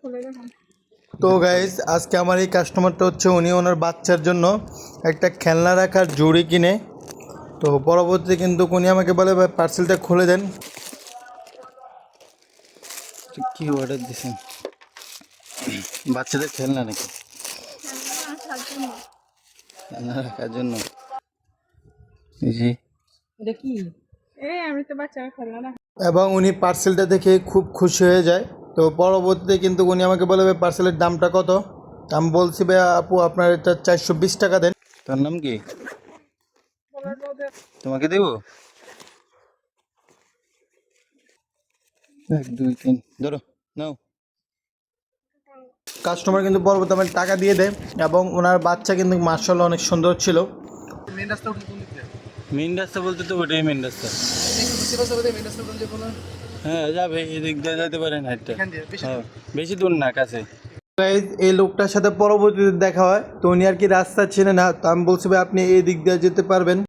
খুলে দেখুন। তো গাইজ আজকে আমার এই কাস্টমারটা হচ্ছে উনি ওনার বাচ্চার জন্য একটা খেলনা রাখার জুড়ি কিনে। তো পরবর্তীতে কিন্তু উনি আমাকে বলে ভাই পার্সেলটা খুলে দেন। কি অর্ডার দিছেন? বাচ্চাদের খেলনা নাকি? খেলনা রাখার জন্য। জি দেখি এই আমি তো বাচ্চারা খেলনা এবং উনি পার্সেলটা দেখে খুব খুশি হয়ে যায়। তো পরবর্তীতে কিন্তু উনি আমাকে বলে ভাই পার্সেলের দামটা কত? আমি বলছি ভাই আপু আপনার এটা চারশো বিশ টাকা দেন। তার নাম কি? তোমাকে দেব? এক দুই তিন ধরো নাও। কাস্টমার কিন্তু পরবর্তী আমার টাকা দিয়ে দেয় এবং ওনার বাচ্চা কিন্তু মার্শাল অনেক সুন্দর ছিল। মেন রাস্তা বলতে তো ওটাই মেন রাস্তা। হ্যাঁ যাবে এদিক দিয়ে যেতে পারেন হাইটটা হ্যাঁ বেশি দূর না কাছে। এই লোকটার সাথে পরবর্তীতে দেখা হয়। তো উনি আর কি রাস্তা চেনে না। তো আমি বলছি ভাই আপনি এই দিক দিয়ে যেতে পারবেন।